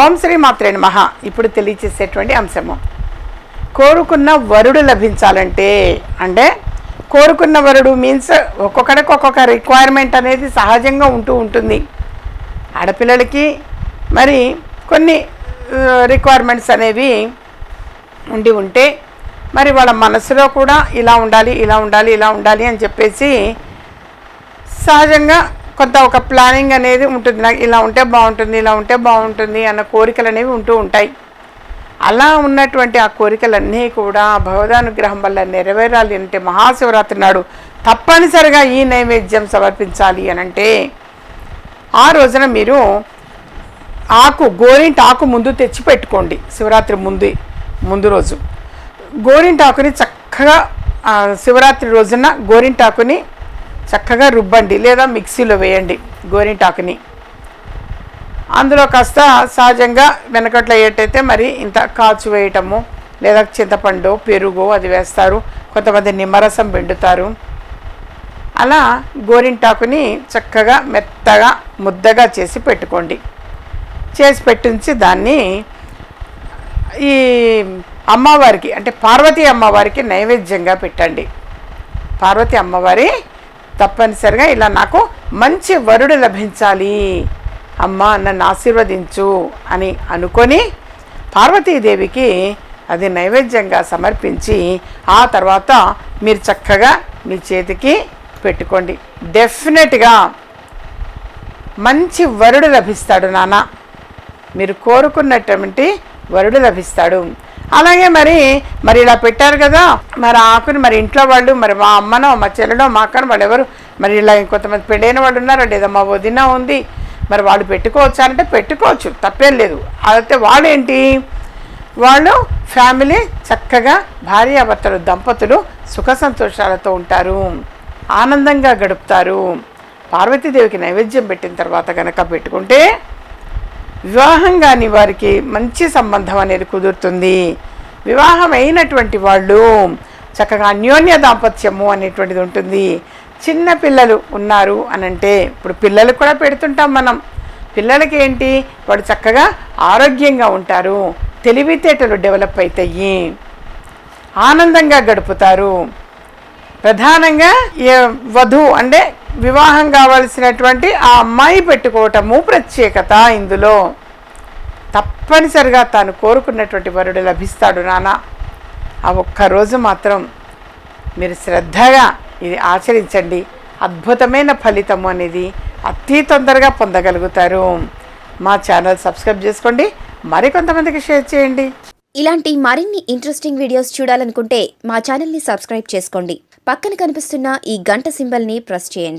ఓం శ్రీ మాత్రే నమః. ఇప్పుడు తెలియచేసేటువంటి అంశము. కోరుకున్న వరుడు లభించాలంటే అంటే కోరుకున్న వరుడు మీన్స్ ఒక్కొక్కడికి ఒక్కొక్క రిక్వైర్మెంట్ అనేది సహజంగా ఉంటూ ఉంటుంది. ఆడపిల్లలకి మరి కొన్ని రిక్వైర్మెంట్స్ అనేవి ఉండి ఉంటే మరి వాళ్ళ మనసులో కూడా ఇలా ఉండాలి ఇలా ఉండాలి ఇలా ఉండాలి అని చెప్పేసి సహజంగా కొంత ఒక ప్లానింగ్ అనేది ఉంటుంది. నాకు ఇలా ఉంటే బాగుంటుంది ఇలా ఉంటే బాగుంటుంది అన్న కోరికలు అనేవి ఉంటూ ఉంటాయి. అలా ఉన్నటువంటి ఆ కోరికలన్నీ కూడా భగవదానుగ్రహం వల్ల నెరవేరాలి అంటే మహాశివరాత్రి నాడు తప్పనిసరిగా ఈ నైవేద్యం సమర్పించాలి అని అంటే ఆ రోజున మీరు ఆకు గోరింటాకు ముందు తెచ్చి పెట్టుకోండి. శివరాత్రి ముందు ముందు రోజు. గోరింటాకుని చక్కగా శివరాత్రి రోజున గోరింటాకుని చక్కగా రుబ్బండి లేదా మిక్సీలో వేయండి గోరింటాకుని అందులో కాస్త సహజంగా వెనకట్లో ఏటైతే మరి ఇంత కాచు వేయటము లేదా చింతపండు పెరుగు అది వేస్తారు. కొంతమంది నిమ్మరసం పిండుతారు. అలా గోరింటాకుని చక్కగా మెత్తగా ముద్దగా చేసి పెట్టుకోండి. చేసి పెట్టించి దాన్ని ఈ అమ్మవారికి అంటే పార్వతీ అమ్మవారికి నైవేద్యంగా పెట్టండి. పార్వతీ అమ్మవారి తప్పనిసరిగా ఇలా నాకు మంచి వరుడు లభించాలి. అమ్మ నన్ను ఆశీర్వదించు అని అనుకొని పార్వతీదేవికి అది నైవేద్యంగా సమర్పించి ఆ తర్వాత మీరు చక్కగా మీ చేతికి పెట్టుకోండి. డెఫినెట్గా మంచి వరుడు లభిస్తాడు నాన్న. మీరు కోరుకున్నటువంటి వరుడు లభిస్తాడు. అలాగే మరి మరి ఇలా పెట్టారు కదా మరి ఆకుని మరి ఇంట్లో వాళ్ళు మరి మా అమ్మనో మా చెల్లెనో మా అక్కనో వాళ్ళు ఎవరు మరి ఇలా ఇంకొంతమంది పెళ్ళైన వాళ్ళు ఉన్నారు లేదా మా వదిన ఉంది మరి వాళ్ళు పెట్టుకోవచ్చు అంటే పెట్టుకోవచ్చు తప్పేం లేదు. అయితే వాళ్ళు ఏంటి వాళ్ళు ఫ్యామిలీ చక్కగా భార్యాభర్తలు దంపతులు సుఖ సంతోషాలతో ఉంటారు ఆనందంగా గడుపుతారు. పార్వతీదేవికి నైవేద్యం పెట్టిన తర్వాత కనుక పెట్టుకుంటే వివాహం కాని వారికి మంచి సంబంధం అనేది కుదురుతుంది. వివాహం అయినటువంటి వాళ్ళు చక్కగా అన్యోన్య దాంపత్యము అనేటువంటిది ఉంటుంది. చిన్న పిల్లలు ఉన్నారు అని అంటే ఇప్పుడు పిల్లలు కూడా పెడుతుంటాం మనం. పిల్లలకి ఏంటి? వాడు చక్కగా ఆరోగ్యంగా ఉంటారు. తెలివితేటలు డెవలప్ అవుతాయి ఆనందంగా గడుపుతారు. ప్రధానంగా ఏ వధువు అంటే వివాహం కావాల్సినటువంటి ఆ అమ్మాయి పెట్టుకోవటము ప్రత్యేకత ఇందులో. తప్పనిసరిగా తాను కోరుకున్నటువంటి వరుడు లభిస్తాడు నాన్న ఆ ఒక్క రోజు మాత్రం మీరు శ్రద్ధగా ఇది ఆచరించండి. అద్భుతమైన ఫలితము అనేది అతి తొందరగా పొందగలుగుతారు. మా ఛానల్ సబ్స్క్రైబ్ చేసుకోండి. మరికొంతమందికి షేర్ చేయండి. ఇలాంటి మరిన్ని ఇంట్రెస్టింగ్ వీడియోస్ చూడాలనుకుంటే మా ఛానల్ని సబ్స్క్రైబ్ చేసుకోండి. పక్కన కనిపిస్తున్న ఈ గంట సింబల్ని ప్రెస్ చేయండి.